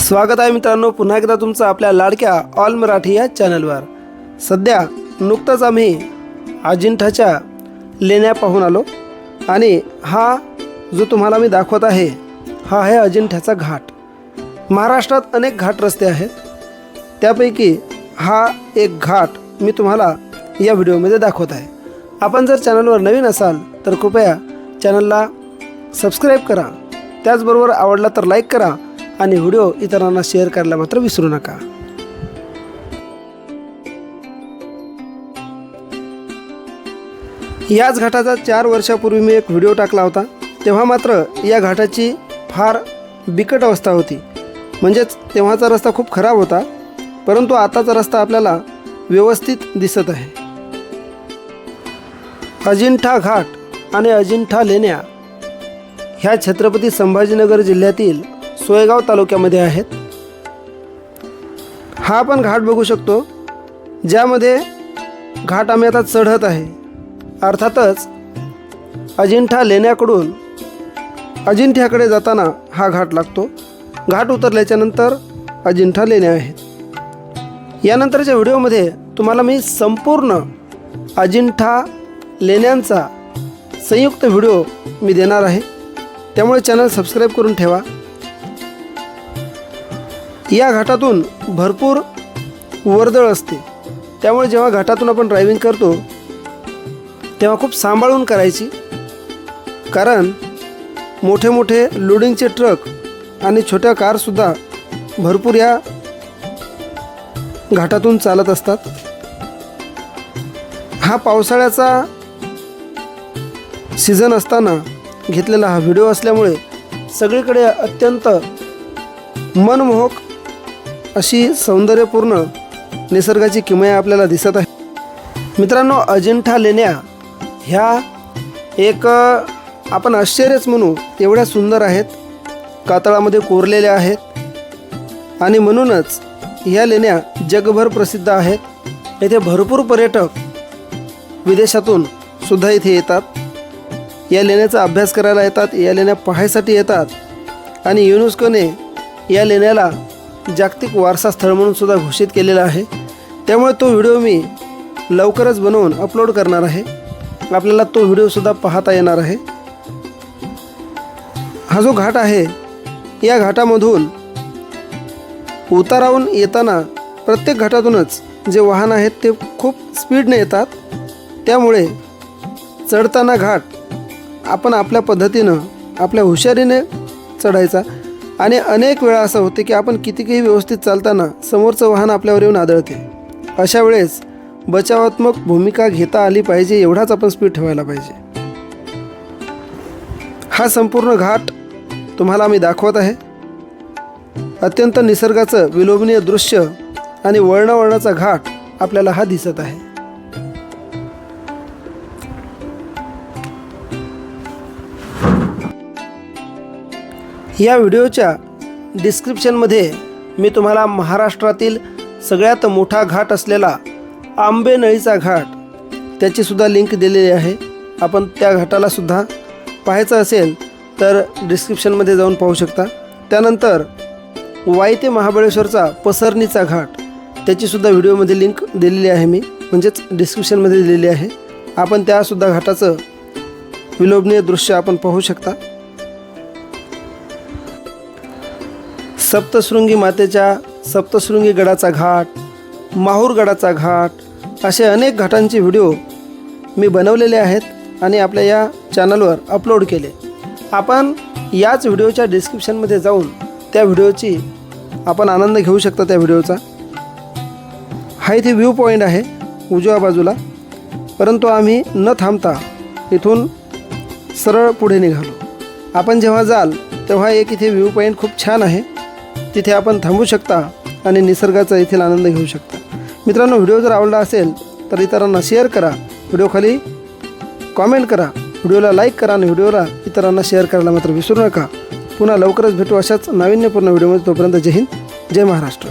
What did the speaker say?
स्वागत आहे मित्रांनो पुन्हा एकदा तुमचं आपल्या लाडक्या ऑल मराठी या चॅनलवर. सध्या नुकतंच आम्ही अजिंठाच्या लेण्या पाहून आलो आणि हा जो तुम्हाला मी दाखवत आहे हा आहे अजिंठ्याचा घाट. महाराष्ट्रात अनेक घाट रस्ते आहेत. त्यापैकी हा एक घाट मी तुम्हाला या व्हिडिओमध्ये दाखवत आहे. आपण जर चॅनलवर नवीन असाल तर कृपया चॅनलला सबस्क्राईब करा. त्याचबरोबर आवडला तर लाईक करा आणि व्हिडिओ इतरांना शेअर करायला मात्र विसरू नका. याच घाटाचा चार वर्षापूर्वी मी एक व्हिडिओ टाकला होता. तेव्हा मात्र या घाटाची फार बिकट अवस्था होती. म्हणजेच तेव्हाचा रस्ता खूप खराब होता. परंतु आताचा रस्ता आपल्याला व्यवस्थित दिसत आहे. अजिंठा घाट आणि अजिंठा लेण्या ह्या छत्रपती संभाजीनगर जिल्ह्यातील सोयगाव तालुक्यामध्ये आहेत. हा आपण घाट बघू शकतो ज्यामध्ये घाट आम्ही आता चढत आहे. अर्थातच अजिंठा लेण्याकडून अजिंठ्याकडे जाताना हा घाट लागतो. घाट उतरल्याच्यानंतर अजिंठा लेण्या आहेत. यानंतरच्या व्हिडिओमध्ये तुम्हाला मी संपूर्ण अजिंठा लेण्यांचा संयुक्त व्हिडिओ मी देणार आहे. त्यामुळे चॅनल सबस्क्राईब करून ठेवा. या घाटातून भरपूर वर्दळ असते. त्यामुळे जेव्हा घाटातून आपण ड्रायव्हिंग करतो तेव्हा खूप सांभाळून करायची. कारण मोठे मोठे लोडिंगचे ट्रक आणि छोट्या कारसुद्धा भरपूर या घाटातून चालत असतात. हा पावसाळ्याचा सीझन असताना घेतलेला हा व्हिडिओ असल्यामुळे सगळीकडे अत्यंत मनमोहक अशी सौंदर्यपूर्ण निसर्गाची किमया आपल्याला दिसत आहे. मित्रांनो अजिंठा लेण्या ह्या एक आपण आश्चर्यच म्हणू एवढ्या सुंदर आहेत. कातळामध्ये कोरलेल्या आहेत. आणि म्हणूनच ह्या लेण्या जगभर प्रसिद्ध आहेत. येथे भरपूर पर्यटक विदेशातून सुद्धा इथे येतात. या लेण्याचा अभ्यास करायला येतात या लेण्या पाहायसाठी येतात. आणि युनेस्कोने या लेण्याला जागतिक वारसा स्थळ म्हणून सुद्धा घोषित केलेला आहे. त्यामुळे तो व्हिडिओ मी लवकरच बनवून अपलोड करणार आहे. आपल्याला तो व्हिडिओसुद्धा पाहता येणार आहे. हा जो घाट आहे या घाटामधून उतारावून येताना प्रत्येक घाटातूनच जे वाहन आहेत ते खूप स्पीडने येतात. त्यामुळे चढताना घाट आपण आपल्या पद्धतीनं आपल्या हुशारीने चढायचा आणि अनेक वेळा असं होते की आपण कितीकही व्यवस्थित चालताना समोरचं वाहन आपल्यावर येऊन आदळते. अशा वेळेस बचावात्मक भूमिका घेता आली पाहिजे एवढाच आपण स्पीड ठेवायला पाहिजे. हा संपूर्ण घाट तुम्हाला मी दाखवत आहे. अत्यंत निसर्गाचं विलोभनीय दृश्य आणि वळणावळणाचा घाट आपल्याला हा दिसत आहे. या व्हिडिओच्या डिस्क्रिप्शनमध्ये मी तुम्हाला महाराष्ट्रातील सगळ्यात मोठा घाट असलेला आंबेनळीचा घाट त्याचीसुद्धा लिंक दिलेली आहे. आपण त्या घाटालासुद्धा पाहायचं असेल तर डिस्क्रिप्शनमध्ये जाऊन पाहू शकता. त्यानंतर वाई ते महाबळेश्वरचा पसरणीचा घाट त्याचीसुद्धा व्हिडिओमध्ये लिंक दिलेली आहे मी म्हणजेच डिस्क्रिप्शनमध्ये दिलेली आहे. आपण त्यासुद्धा घाटाचं विलोभनीय दृश्य आपण पाहू शकता. सप्तशृंगी मातेच्या सप्तशृंगी गडाचा घाट माहूर गडाचा घाट असे अनेक घाटांचे व्हिडिओ मी बनवलेले आहेत आणि आपल्या या चॅनलवर अपलोड केले. आपण याच व्हिडिओच्या डिस्क्रिप्शनमध्ये जाऊन त्या व्हिडिओची आपण आनंद घेऊ शकता त्या व्हिडिओचा. हा इथे व्ह्यू पॉईंट आहे उजव्या बाजूला. परंतु आम्ही न थांबता इथून सरळ पुढे निघालो. आपण जेव्हा जाल तेव्हा एक इथे व्ह्यू पॉईंट खूप छान आहे. तिथे आपण थांबू शकता आणि निसर्गाचा येथील आनंद घेऊ शकता. मित्रांनो व्हिडिओ जर आवडला असेल तर इतरांना शेअर करा. व्हिडिओखाली कॉमेंट करा. व्हिडिओला लाईक करा आणि व्हिडिओला इतरांना शेअर करायला मात्र विसरू नका. पुन्हा लवकरच भेटू अशाच नाविन्यपूर्ण व्हिडिओमध्ये. तोपर्यंत जय हिंद जय महाराष्ट्र.